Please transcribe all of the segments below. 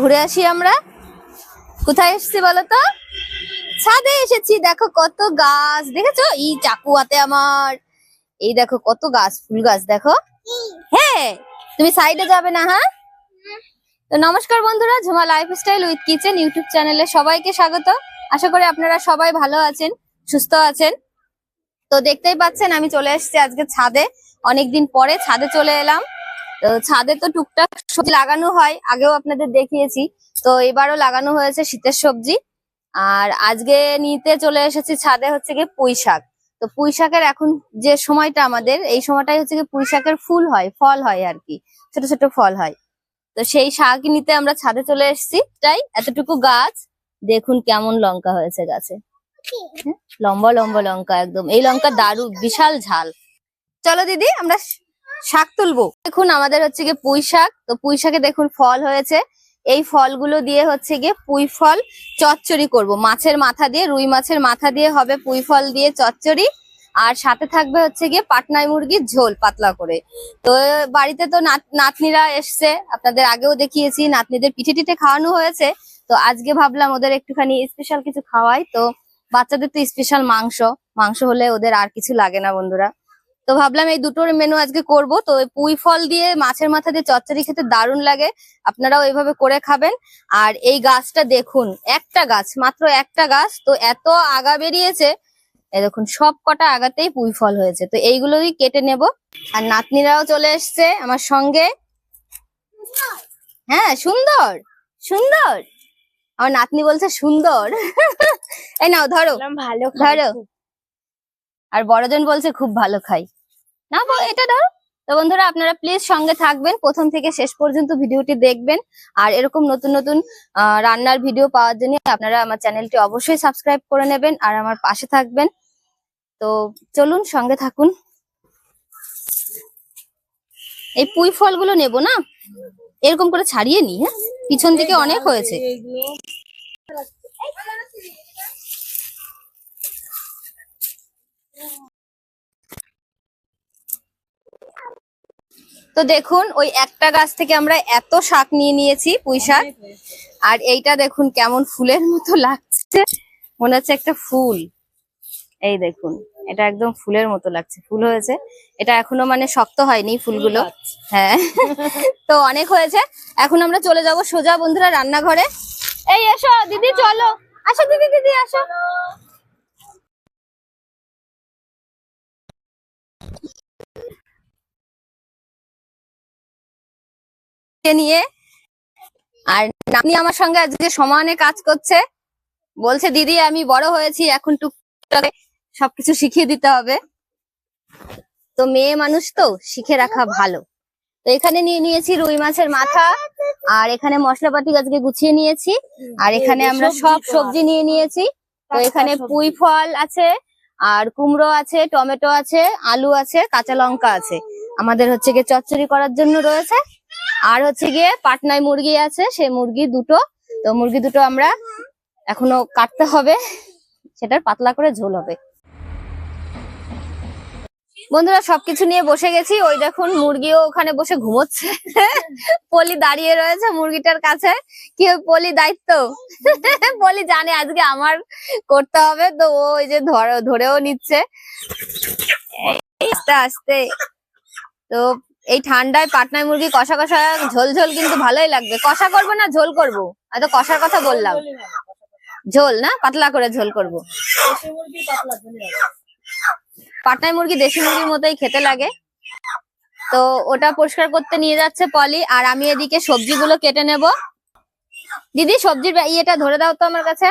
ঘুরে আসি আমরা? কোথায় এসেছি বলো তো ছাদে এসেছি, দেখো কত গাছ। দেখেছ? এই চাকু হাতে আমার। এই দেখো কত গাছ, ফুল গাছ, দেখো। হ্যাঁ তুমি সাইডে যাবে না হ্যাঁ? তো নমস্কার বন্ধুরা, Jhuma lifestyle with kitchen YouTube চ্যানেলে সবাইকে স্বাগত। আশা করি আপনারা সবাই ভালো আছেন, সুস্থ আছেন। তো দেখতেই পাচ্ছেন, আমি চলে এসেছি আজকে ছাদে। অনেকদিন পরে ছাদে চলে এলাম। তো ছাদে তো টুকটাক সবজি লাগানো হয়, আগেও আপনাদের দেখিয়েছি। তো এবারও লাগানো হয়েছে শীতের সবজি। আর আজকে নিতে চলে এসেছি ছাদে হচ্ছে গিয়ে পুঁই শাক। তো পুঁই শাকের এখন যে সময়টা আমাদের, এই সময়টাই হচ্ছে গিয়ে পুঁই শাকের ফুল হয়, ফল হয় আর কি, ছোট ছোট ফল হয়। তো সেই শাক নিতে আমরা ছাদে চলে এসেছি। তাই এতটুকু গাছ, দেখুন কেমন লঙ্কা হয়েছে গাছে। লম্বা লম্বা লঙ্কা একদম। এই লঙ্কা দারু বিশাল ঝাল। চলো দিদি, আমরা শাক তুলবো। দেখুন, আমাদের হচ্ছে গিয়ে পুঁই শাক। তো পুঁই শাকে দেখুন, ফল হয়েছে। এই ফলগুলো দিয়ে হচ্ছে গিয়ে পুঁই ফল চচ্চড়ি করব। মাছের মাথা দিয়ে, রুই মাছের মাথা দিয়ে হবে পুঁই ফল দিয়ে চচ্চড়ি। আর সাথে থাকবে হচ্ছে গিয়ে পাটনাই মুরগির ঝোল পাতলা করে। তো বাড়িতে তো নাত- নাতনিরা এসছে। আপনাদের আগেও দেখিয়েছি, নাতনিদের পিঠে টিঠে খাওয়ানো হয়েছে। তো আজকে ভাবলাম ওদের একটুখানি স্পেশাল কিছু খাওয়াই। তো বাচ্চাদের তো স্পেশাল মাংস। মাংস হলে ওদের আর কিছু লাগে না বন্ধুরা। তো ভাবলাম এই দুটোর মেনু আজকে করব। তো পুঁই ফল দিয়ে মাছের মাথা দিয়ে চচ্চড়ি খেতে দারুণ লাগে। আপনারাও এইভাবে করে খাবেন। আর এই গাছটা দেখুন একটা গাছ মাত্র একটা গাছ। তো এত আগা বেরিয়েছে। এই দেখুন সব কটা আগাতেই পুঁই ফল হয়েছে। তো এইগুলোই কেটে নেব। আর নাতনিরাও চলে এসছে আমার সঙ্গে। হ্যাঁ সুন্দর সুন্দর। আমার নাতনি বলছে সুন্দর। এই নাও ধরো। ভালো ধরো। আর বড়জন বলছে খুব ভালো খাই। না এটা ধরো তো বন্ধুরা আপনারা প্লিজ সঙ্গে থাকবেন প্রথম থেকে শেষ পর্যন্ত ভিডিওটি দেখবেন আর এরকম নতুন নতুন রান্নার ভিডিও পাওয়ার জন্য আপনারা আমার চ্যানেলটি অবশ্যই সাবস্ক্রাইব করে নেবেন আর আমার পাশে থাকবেন তো চলুন সঙ্গে থাকুন এই পুঁই ফলগুলো নেব না এরকম করে ছাড়িয়ে নি হ্যাঁ পিছন দিকে অনেক হয়েছে তো দেখুন, ওই একটা গাছ থেকে আমরা এত শাক নিয়ে নিয়েছি পুঁই শাক। আর এইটা দেখুন কেমন ফুলের মতো লাগছে। মনে হচ্ছে একটা ফুল। এই দেখুন, এটা একদম ফুলের মতো লাগছে। ফুল হয়েছে। এটা এখনও মানে শক্ত হয়নি ফুলগুলো। হ্যাঁ। তো অনেক হয়েছে। এখন আমরা চলে যাব সোজা বন্ধুরা রান্নাঘরে। এই, এসো, দিদি, চলো। আসো, দিদি দিদি, আসো। নিয়ে? আর নাতনি আমার সঙ্গে আজকে সমানে কাজ করছে। বলছে দিদি আমি বড় হয়েছি এখন টুকটাক সবকিছু শিখিয়ে দিতে হবে। তো মেয়ে মানুষ তো শিখে রাখা ভালো। তো এখানে নিয়ে নিয়েছি রুই মাছের মাথা আর এখানে মশলাপাতি আজকে গুছিয়ে নিয়েছি। আর এখানে আমরা সব সবজি নিয়ে নিয়েছি। তো এখানে পুঁই ফল আছে আর কুমড়ো আছে টমেটো আছে আলু আছে কাঁচা লঙ্কা আছে। আমাদের হচ্ছে গিয়ে চচ্চড়ি করার জন্য রয়েছে। আর হচ্ছে গিয়ে পাটনায় মুরগি আছে, সেই মুরগি দুটো। তো মুরগি দুটো আমরা এখনও কাটতে হবে, সেটার পাতলা করে ঝোল হবে। বন্ধুরা, সবকিছু নিয়ে বসে গেছি। ওই দেখুন, মুরগিও ওখানে বসে ঘুমোচ্ছে। পলি দাঁড়িয়ে রয়েছে মুরগিটার কাছে। কি পলি দায়িত্ব? পলি জানে আজকে আমার করতে হবে, তো ও ওই যে ধর- ধরেও নিচ্ছে। আস্তে আস্তে। তো এই ঠান্ডায় পাটনায় মুরগি কষা কষা ঝোল ঝোল কিন্তু ভালোই লাগবে। কষা করব না, ঝোল করব। আমি তো কষার কথা বললাম। ঝোল না? পাতলা করে ঝোল করব। পাটনায় মুরগি দেশি মুরগির মতোই খেতে লাগে। তো ওটা পরিষ্কার করতে নিয়ে যাচ্ছে পলি, আর আমি এদিকে সবজিগুলো কেটে নেব। দিদি, সবজির ইয়েটা ধরে দাও তো আমার কাছে।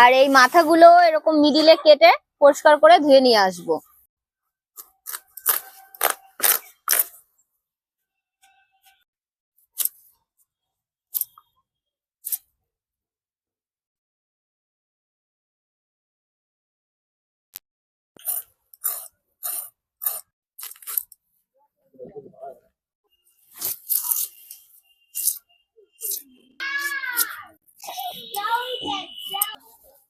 আর এই মাথাগুলো এরকম মিডিলে কেটে পরিষ্কার করে ধুয়ে নিয়ে আসব।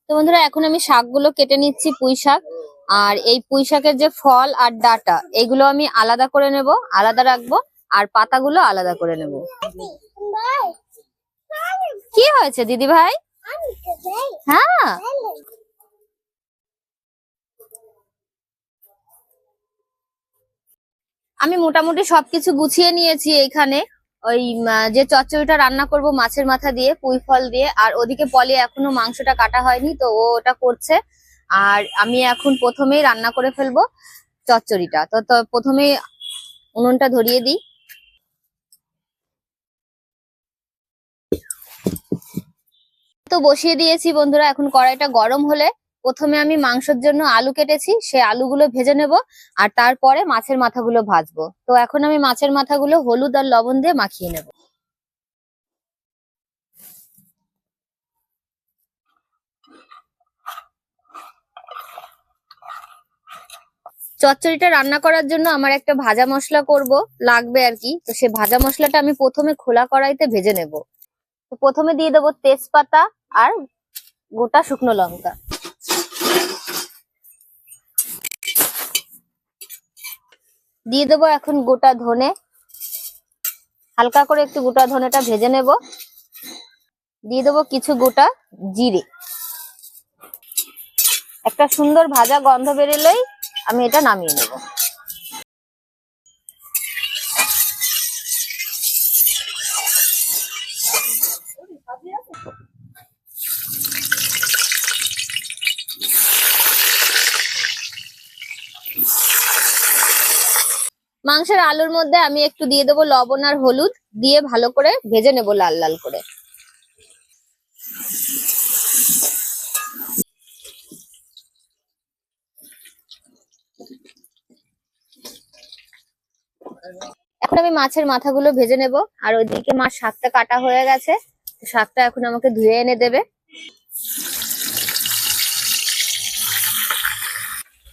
তো বন্ধুরা এখন আমি শাকগুলো কেটে নিচ্ছি পুঁই শাক। আর এই পুঁই শাকের যে ফল আর ডাটা এগুলো আমি আলাদা করে নেব আলাদা রাখব আর পাতাগুলো আলাদা করে নেব। কি হয়েছে দিদি ভাই হ্যাঁ। আমি মোটামুটি সবকিছু গুছিয়ে নিয়েছি এইখানে ওই যে চচ্চড়িটা রান্না করব মাছের মাথা দিয়ে, পুঁই ফল দিয়ে। আর ওদিকে পলি এখনও মাংসটা কাটা হয়নি, তো ও ওটা করছে। আর আমি এখন প্রথমেই রান্না করে ফেলব চচ্চড়িটা। তো প্রথমেই উনুনটা ধরিয়ে দিই। তো বসিয়ে দিয়েছি বন্ধুরা, এখন কড়াইটা গরম হলে প্রথমে আমি মাংসের জন্য আলু কেটেছি, সে আলুগুলো ভেজে নেব আর তারপরে মাছের মাথাগুলো ভাজবো। তো এখন আমি মাছের মাথাগুলো হলুদ আর লবণ দিয়ে মাখিয়ে নেব। চচ্চড়িটা রান্না করার জন্য আমার একটা ভাজা মশলা করব, লাগবে আর কি। তো সে ভাজা মশলাটা আমি প্রথমে খোলা কড়াইতে ভেজে নেব। তো প্রথমে দিয়ে দেবো তেজপাতা আর গোটা শুকনো লঙ্কা। দিয়ে দেবো এখন গোটা ধনে। হালকা করে একটু গোটা ধনেটা ভেজে নেব। দিয়ে দেবো কিছু গোটা জিরে। একটা সুন্দর ভাজা গন্ধ বেরোলেই আমি এটা নামিয়ে নেব। মাংসের আলুর মধ্যে আমি একটু দিয়ে দেবো লবণ আর হলুদ, দিয়ে ভালো করে ভেজে নেব লাল লাল করে। এখন আমি মাছের মাথাগুলো ভেজে নেব, আর ওইদিকে মাছ শাকটা কাটা হয়ে গেছে শাকটা এখন আমাকে ধুয়ে এনে দেবে।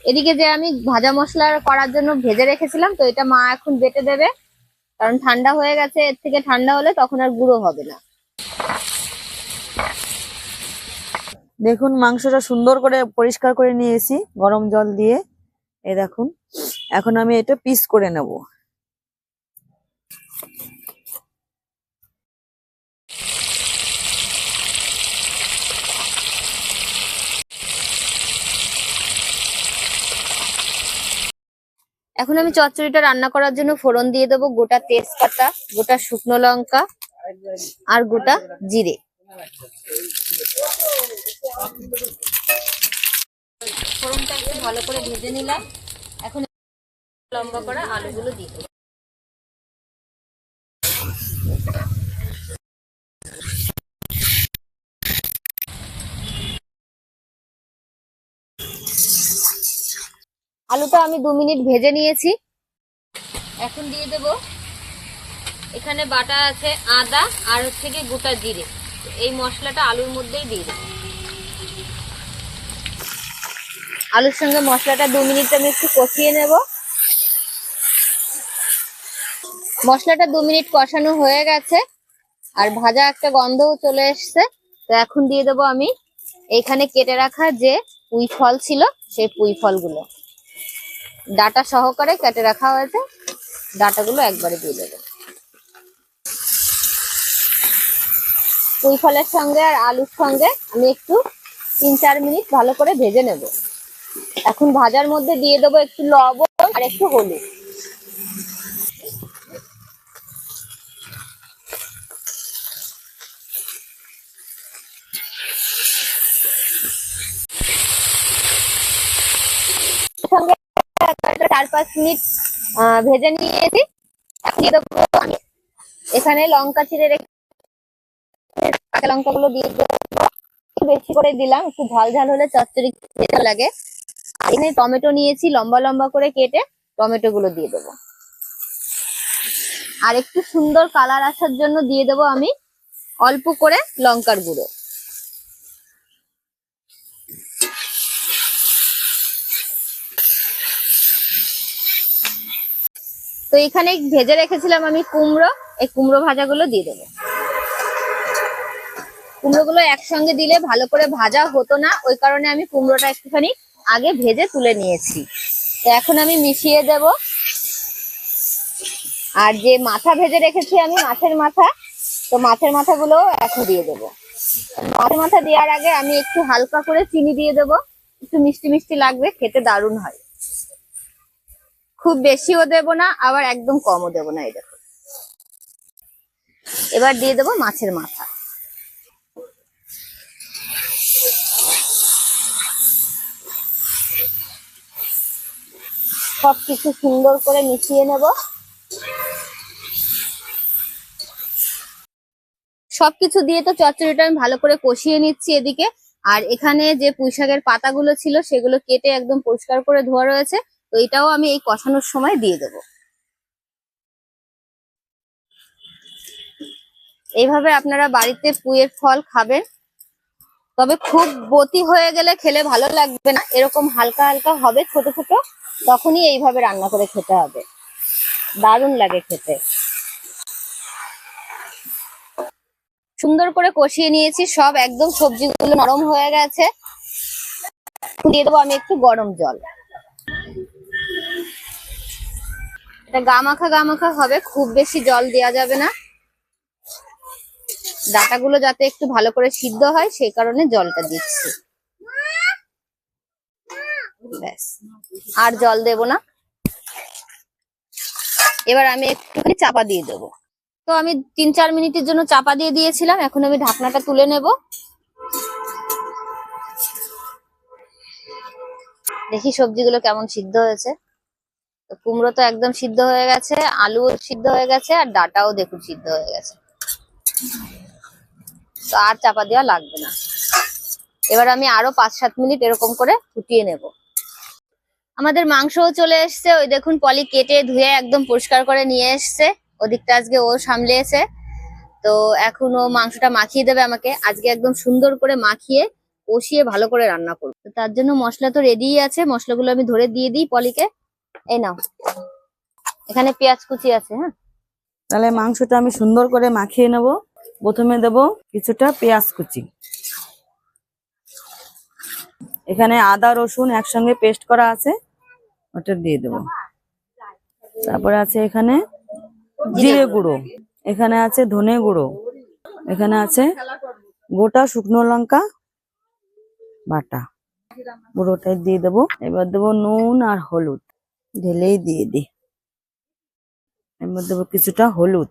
এদিকে যে আমি ভাজা মশলা করার জন্য ভেজে রেখেছিলাম, তো এটা মা এখন বেটে দেবে। কারণ ঠান্ডা হয়ে গেছে, এর থেকে ঠান্ডা হলে তখন আর গুঁড়ো হবে না। দেখুন, মাংসটা সুন্দর করে পরিষ্কার করে নিয়েছি, গরম জল দিয়ে। এ দেখুন, এখন আমি এটা পিস করে নেব। এখন আমি চচ্চড়িটা রান্না করার জন্য ফোড়ন দিয়ে দেবো, গোটা তেজপাতা, গোটা শুকনো লঙ্কা আর গোটা জিরে। ফোড়নটা একটু ভালো করে ভেজে নিলাম। এখন লম্বা করা আলুগুলো দিয়ে দেবো। আলুটা আমি দু মিনিট ভেজে নিয়েছি। এখন দিয়ে দেব। এখানে বাটা আছে আদা আর হচ্ছে গিয়ে গোটা জিরে। এই মশলাটা আলুর মধ্যেই দিয়ে দেবো। আলুর সঙ্গে মশলাটা দু মিনিট আমি একটু কষিয়ে নেব। মশলাটা দু মিনিট কষানো হয়ে গেছে আর ভাজা একটা গন্ধও চলে এসছে। তো এখন দিয়ে দেবো আমি। এখানে কেটে রাখা যে পুঁই ফল ছিল, সেই পুঁই ফলগুলো ডাটা সহকারে কেটে রাখা হয়েছে। ডাটাগুলো একবারে দিয়ে দেবে। পুঁই ফলের সঙ্গে আর আলুর সঙ্গে আমি একটু তিন চার মিনিট ভালো করে ভেজে নেব। এখন ভাজার মধ্যে দিয়ে দেবো একটু লবণ আর একটু হলুদ সঙ্গে একটা চার পাঁচ মিনিট ভেজে নিয়েছি। দিয়ে এখানে লঙ্কা চিড়ে রেখে কাঁচা লঙ্কাগুলো দিয়ে দেবো। বেশি করে দিলাম, একটু ঝাল ঝাল হলে চচ্চড়ি খেতে লাগে। এখানে টমেটো নিয়েছি, লম্বা লম্বা করে কেটে টমেটো গুলো দিয়ে দেবো। আর একটু সুন্দর কালার আসার জন্য দিয়ে দেবো আমি অল্প করে লঙ্কার গুঁড়ো। তো এখানে ভেজে রেখেছিলাম আমি কুমড়ো। এই কুমড়ো ভাজাগুলো দিয়ে দেবো। কুমড়োগুলো একসঙ্গে দিলে ভালো করে ভাজা হতো না, ওই কারণে আমি কুমড়োটা একটুখানি আগে ভেজে তুলে নিয়েছি। তো এখন আমি মিশিয়ে দেব। আর যে মাথা ভেজে রেখেছি আমি, মাছের মাথা, তো মাছের মাথাগুলো এখন দিয়ে দেবো। মাছের মাথা দেওয়ার আগে আমি একটু হালকা করে চিনি দিয়ে দেবো। একটু মিষ্টি মিষ্টি লাগবে, খেতে দারুণ হয়। খুব বেশিও দেবো না, আবার একদম কমও দেবো না, এই দেখো। এবার দিয়ে দেবো মাছের মাথা। সবকিছু সুন্দর করে মিশিয়ে নেব। সবকিছু দিয়ে তো চচ্চড়িটা আমি ভালো করে কষিয়ে নিচ্ছি এদিকে। আর এখানে যে পুঁইশাকের পাতাগুলো ছিল, সেগুলো কেটে একদম পরিষ্কার করে ধোয়া রয়েছে। তো এটাও আমি এই কষানোর সময় দিয়ে দেবো। এইভাবে আপনারা বাড়িতে পুঁয়ের ফল খাবেন, তবে খুব বতি হয়ে গেলে খেলে ভালো লাগবে না, এরকম হালকা হালকা হবে ছোট ছোট, তখনই এইভাবে রান্না করে খেতে হবে। দারুণ লাগে খেতে। সুন্দর করে কষিয়ে নিয়েছি, সব একদম সবজিগুলো নরম হয়ে গেছে। দিয়ে দেবো আমি একটু গরম জল। এটা গামাখা গামাখা হবে, খুব বেশি জল দেওয়া যাবে না। ডাটাগুলো যাতে একটু ভালো করে সিদ্ধ হয়, সেই কারণে জলটা দিচ্ছি। ব্যাস, আর জল দেব না। এবার আমি একটুখানি চাপা দিয়ে দেবো। তো আমি তিন চার মিনিটের জন্য চাপা দিয়ে দিয়েছিলাম, এখন আমি ঢাকনাটা তুলে নেব। দেখি সবজিগুলো কেমন সিদ্ধ হয়েছে। কুমড়ো তো একদম সিদ্ধ হয়ে গেছে, আলুও সিদ্ধ হয়ে গেছে, আর ডাটাও দেখুন সিদ্ধ হয়ে গেছে। তো আর চাপা দেওয়া লাগবে না। এবার আমি আরও পাঁচ সাত মিনিট এরকম করে ফুটিয়ে নেব। আমাদের মাংসও চলে এসছে, ওই দেখুন পলি কেটে ধুয়ে একদম পরিষ্কার করে নিয়ে এসছে। ওদিকটা আজকে ও সামলিয়েছে তো এখন ও মাংসটা মাখিয়ে দেবে আমাকে। আজকে একদম সুন্দর করে মাখিয়ে কষিয়ে ভালো করে রান্না করব। তার জন্য মশলা তো রেডি আছে। মশলাগুলো আমি ধরে দিয়ে দিই পলিকে। এই নাও। এখানে পেঁয়াজ কুচি আছে হ্যাঁ? তাহলে মাংসটা আমি সুন্দর করে মাখিয়ে নেব। প্রথমে দেব কিছুটা পেঁয়াজ কুচি। এখানে আদা রসুন একসঙ্গে পেস্ট করা আছে ওটা দিয়ে দেব। তারপরে আছে এখানে জিরে গুঁড়ো। এখানে আছে ধনে গুঁড়ো। এখানে আছে গোটা শুকনো লঙ্কা বাটা। গুঁড়োটাই দিয়ে দেবো। এবার দেবো নুন আর হলুদ। ঢেলেই দিয়ে দিই। এবার দেবো কিছুটা হলুদ।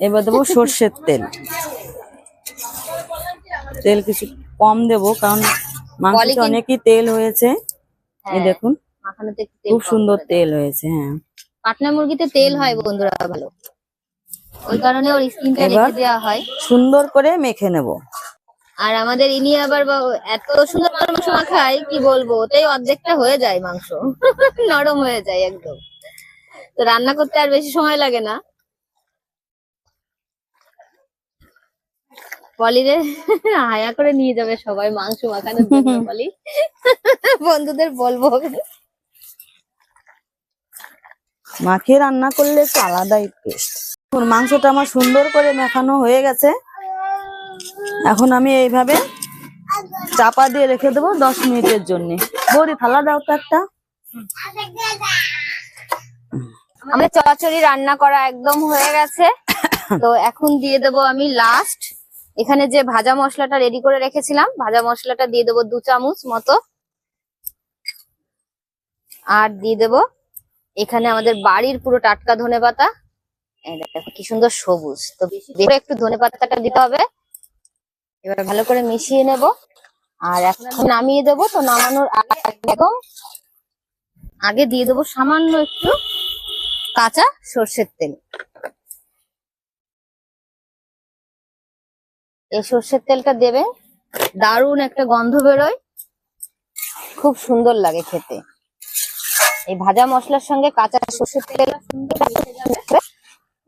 এবার দেবো সর্ষের তেল। তেল কিছু কম দেবো কারণ মাংসতে অনেকই তেল হয়েছে। এই হ্যাঁ, দেখুন খুব সুন্দর তেল হয়েছে হ্যাঁ। পাটনা মুরগিতে তেল হয় বন্ধুরা ভালো। ওই কারণে ওর স্কিনটা রেখে দেওয়া হয়। সুন্দর করে মেখে নেব। আর আমাদের ইনি আবার এত সুন্দর মাংস মাখায় কি বলব? ওতেই অর্ধেকটা হয়ে যায় মাংস। নরম হয়ে যায় একদম। তো রান্না করতে আর বেশি সময় লাগে না। পলিরে হায়া করে নিয়ে যাবে সবাই মাংস মাখানোর জন্য বলি বন্ধুদের বলব। মাখিয়ে রান্না করলে একটু আলাদাই টেস্ট মাংসটা আমার সুন্দর করে মেখানো হয়ে গেছে। এখন আমি এইভাবে চাপা দিয়ে রেখে দেবো দশ মিনিটের জন্য। বৌদি, থালা দাও তো একটা। আমাদের চচ্চড়ি রান্না করা একদম হয়ে গেছে। তো এখন দিয়ে দেবো আমি লাস্ট এখানে যে ভাজা মশলাটা রেডি করে রেখেছিলাম, ভাজা মশলাটা দিয়ে দেবো দু চামচ মতো। আর দিয়ে দেবো এখানে আমাদের বাড়ির পুরো টাটকা ধনে পাতা কি সুন্দর সবুজ। তো একটু ধনে পাতাটা দিতে হবে। এবার ভালো করে মিশিয়ে নেব। আর এখন নামিয়ে দেবো। তো নামানোর একদম আগে দিয়ে দেবো সামান্য একটু কাঁচা সর্ষের তেল। এই সর্ষের তেলটা দেবে। দারুণ একটা গন্ধ বেরোয়। খুব সুন্দর লাগে খেতে। এই ভাজা মশলার সঙ্গে কাঁচা সর্ষের তেল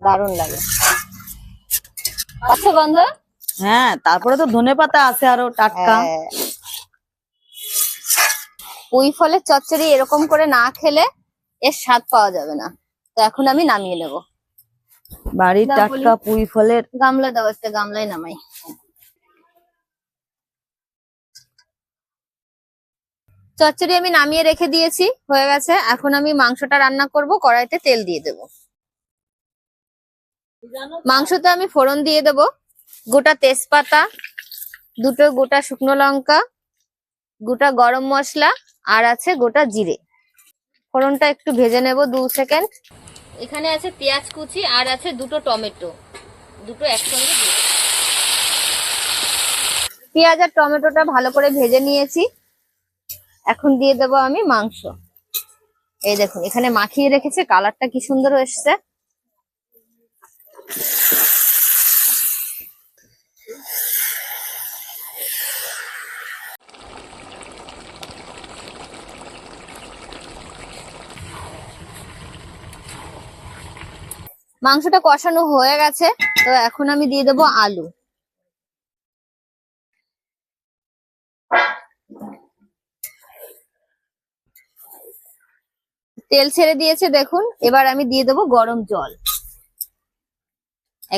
দারুণ লাগে। পাচ্ছ গন্ধ? হ্যাঁ তারপরে তো ধনে পাতা আছে আরও টাটকা। হ্যাঁ। পুঁই ফলের চচ্চড়ি এরকম করে না খেলে এর স্বাদ পাওয়া যাবে না। তো এখন আমি নামিয়ে নেব। বাড়ির টাটকা পুঁই ফলের। গামলা দাও একটা গামলায় নামাই। চচ্চড়ি আমি নামিয়ে রেখে দিয়েছি হয়ে গেছে। এখন আমি মাংসটা রান্না করব কড়াইতে তেল দিয়ে দেব। মাংসতে আমি ফোড়ন দিয়ে দেব। গোটা তেজপাতা, দুটো গোটা শুকনো লঙ্কা, গোটা গরম মশলা, আর আছে গোটা জিরে। ফোড়নটা একটু ভেজে নেব দু সেকেন্ড। এখানে আছে পেঁয়াজ কুচি আর আছে দুটো টমেটো। দুটো একসঙ্গে পেঁয়াজ আর টমেটোটা ভালো করে ভেজে নিয়েছি। এখন দিয়ে দেব আমি মাংস। এই দেখুন, এখানে মাখিয়ে রেখেছে, কালারটা কি সুন্দর এসছে। মাংসটা কষানো হয়ে গেছে, তো এখন আমি দিয়ে দেবো আলু। তেল ছেড়ে দিয়েছে, দেখুন। এবার আমি দিয়ে দেবো গরম জল।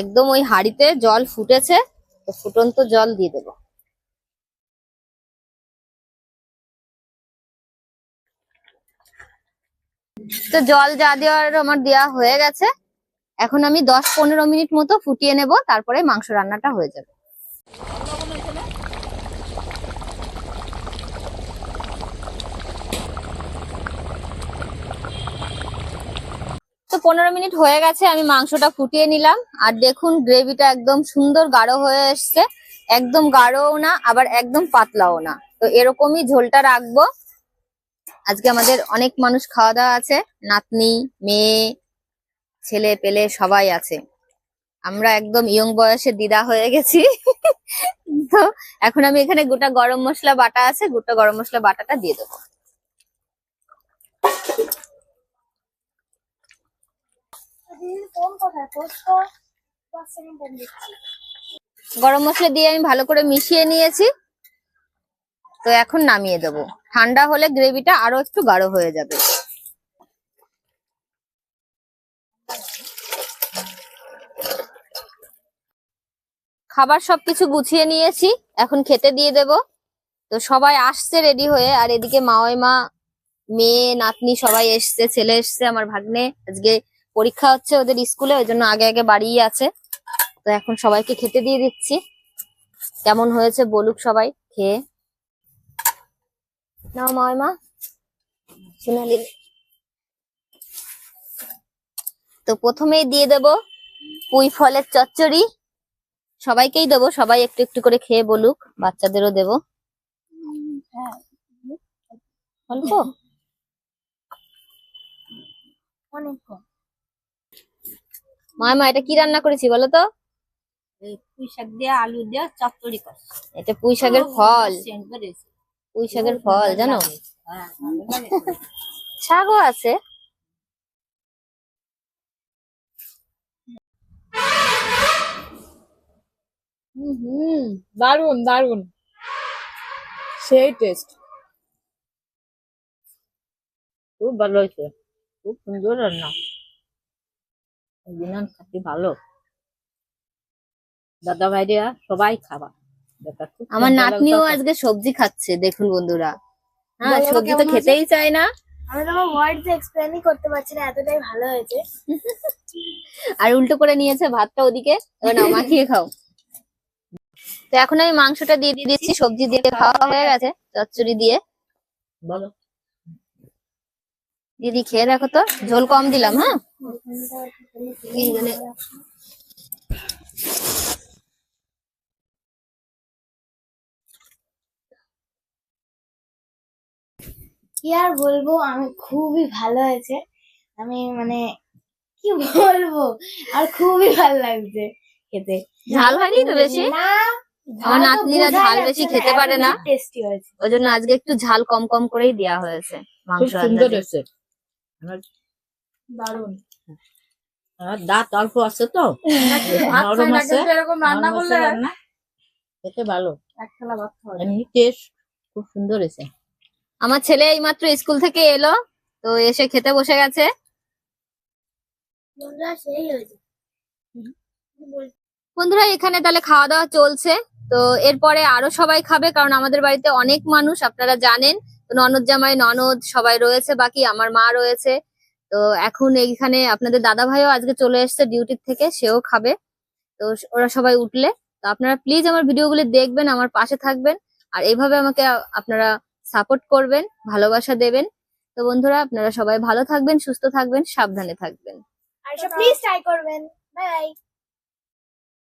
একদম ওই হাঁড়িতে জল ফুটেছে, তো ফুটন্ত জল দিয়ে দেবো। তো জল যা দেওয়ার আমার দেওয়া হয়ে গেছে। এখন আমি দশ পনেরো মিনিট মতো ফুটিয়ে নেব, তারপরে মাংস রান্নাটা হয়ে যাবে। তো পনেরো মিনিট হয়ে গেছে, আমি মাংসটা ফুটিয়ে নিলাম। আর দেখুন, গ্রেভিটা একদম সুন্দর গাঢ় হয়ে এসছে। একদম গাঢ়ও না, আবার একদম পাতলাও না। তো এরকমই ঝোলটা রাখব। আজকে আমাদের অনেক মানুষ খাওয়া দাওয়া আছে। নাতনি, মেয়ে ছেলে পেলে সবাই আছে। আমরা একদম ইয়ং বয়সে দিদা হয়ে গেছি। তো এখন আমি এখানে গোটা গরম মশলা বাটা আছে, গোটা গরম মশলা বাটাটা দিয়ে দেবো। গরম মশলা দিয়ে আমি ভালো করে মিশিয়ে নিয়েছি। তো এখন নামিয়ে দেবো। ঠান্ডা হলে গ্রেভিটা আরও একটু গাঢ় হয়ে যাবে। খাবার সবকিছু গুছিয়ে নিয়েছি, এখন খেতে দিয়ে দেব। তো সবাই আসছে রেডি হয়ে, আর এদিকে মাওয়াই মা, মেয়ে, নাতনি সবাই এসছে, ছেলে এসছে, আমার ভাগ্নে। আজকে পরীক্ষা হচ্ছে ওদের স্কুলে, ওই জন্য আগে আগে বাড়িই আছে। তো এখন সবাইকে খেতে দিয়ে দিচ্ছি। কেমন হয়েছে বলুক সবাই, খেয়ে। নাও মাওয়াই মা সোনালি তো প্রথমেই দিয়ে দেব পুঁই ফলের চচ্চড়ি। সবাইকেই দেবো সবাই একটু একটু করে খেয়ে বলুক বাচ্চাদেরও দেবো। অল্প? মা মা এটা কি রান্না করেছি বলো তো? পুঁই শাক দিয়ে আলু দিয়ে চচ্চড়ি করছে। এটা পুঁই শাকের ফল। সেন্ট পুঁই শাকের ফল জানো? হ্যাঁ। শাকও আছে। হুম দারুণ দারুণ সেই টেস্ট খুব ভালো হয়েছে। খুব সুন্দর রান্না। দিনান খাতি ভালো। দাদা ভাইরা সবাই খাবা। আমার নাতনিও আজকে সবজি খাচ্ছে দেখুন বন্ধুরা। হ্যাঁ সবজি তো খেতেই চায় না। আমি তোমার ওয়ার্ডস এক্সপ্লেনই করতে পারছি না এতটাই ভালো হয়েছে। আর উল্টো করে নিয়েছে ভাতটা ওদিকে। এবার নাও মাখিয়ে খাও। তো এখন আমি মাংসটা দিয়ে দিয়ে দিচ্ছি সবজি দিয়ে খাওয়া হয়ে গেছে চচ্চড়ি দিয়ে। দিদি খেয়ে দেখো তো ঝোল কম দিলাম হ্যাঁ? কি আর বলব আমি খুবই ভালো হয়েছে। আমি মানে কি বলব আর খুবই ভালো লাগছে খেতে। ঝাল হয়নি তো বেশি? না আমার নাতনিরা ঝাল বেশি খেতে পারে না। টেস্টি হয়েছে। ওই জন্য আজকে একটু ঝাল কম কম করেই দেওয়া হয়েছে মাংস সুন্দর হয়েছে। আমার দাঁত অল্প আছে তো নরম আছে এরকম নরম আছে রান্না। খেতে ভালো। এক থালা ভাত খাওয়া এমনি টেস্ট খুব সুন্দর হয়েছে। আমার ছেলে এইমাত্র স্কুল থেকে এলো তো এসে খেতে বসে গেছে। বন্ধুরা এখানে তাহলে খাওয়া দাওয়া চলছে। তো এরপরে আরও সবাই খাবে, কারণ আমাদের বাড়িতে অনেক মানুষ, আপনারা জানেন। তো ননদ জামাই, ননদ সবাই রয়েছে, বাকি আমার মা রয়েছে। তো এখন এইখানে আপনাদের দাদা ভাইও আজকে চলে এসেছে ডিউটির থেকে, সেও খাবে। তো ওরা সবাই উঠলে। তো আপনারা প্লিজ আমার ভিডিওগুলি দেখবেন, আমার পাশে থাকবেন। আর এইভাবে আমাকে আপনারা সাপোর্ট করবেন, ভালোবাসা দেবেন। তো বন্ধুরা, আপনারা সবাই ভালো থাকবেন, সুস্থ থাকবেন, সাবধানে থাকবেন। আর প্লিজ ট্রাই করবেন। বাই